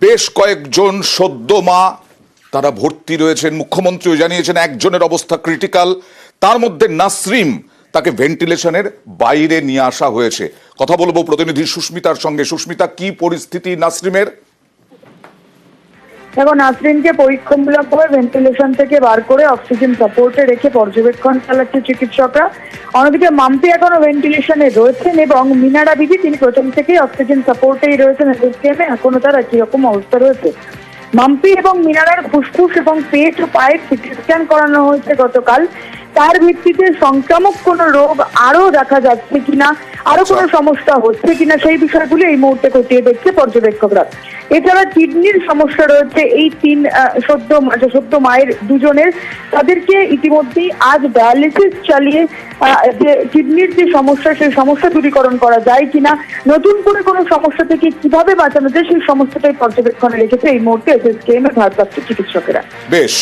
বেশ কয়েকজন সদ্য মা, তারা ভর্তি রয়েছেন, মুখ্যমন্ত্রীও জানিয়েছেন একজনের অবস্থা ক্রিটিক্যাল তার মধ্যে নাসরিম তাকে ভেন্টিলেশনের বাইরে নিয়ে আসা হয়েছে। কথা বলব প্রতিনিধি সুস্মিতার সঙ্গে। সুস্মিতা, কি পরিস্থিতি নাসরিমের? দেখো নাসরিনকে পরীক্ষামূলকভাবে ভেন্টিলেশন থেকে বার করে অক্সিজেন সাপোর্টে রেখে পর্যবেক্ষণ চালাচ্ছে চিকিৎসকরা। অন্যদিকে মাম্পি এখনও ভেন্টিলেশনে রয়েছেন এবং মিনারা বিবি তিনি প্রথম থেকেই অক্সিজেন সাপোর্টেই রয়েছেন এসএসকেএমে এখনও তার একই রকম অবস্থা রয়েছে। মাম্পি এবং মিনারার ফুসফুস এবং পেট ও পায়ের সিটি স্ক্যান করানো হয়েছে গতকাল। তার ভিত্তিতে সংক্রামক কোনো রোগ আরও দেখা যাচ্ছে কিনা আরও কোনো সমস্যা হচ্ছে কিনা সেই বিষয়গুলো এই মুহূর্তে খতিয়ে দেখছে পর্যবেক্ষকরা। এছাড়া কিডনির সমস্যা রয়েছে এই তিন সদ্য সদ্য মায়ের দুজনের। তাদেরকে ইতিমধ্যেই আজ ডায়ালিসিস চালিয়ে আহ, যে কিডনির যে সমস্যা সেই সমস্যা দূরীকরণ করা যায় কিনা নতুন করে কোনো সমস্যা থেকে কীভাবে বাঁচানো যায় সেই সমস্যাটাই পর্যবেক্ষণে রেখেছে এই মুহূর্তে এসএসকেএম এর ভারপ্রাপ্ত চিকিৎসকেরা। বেশ।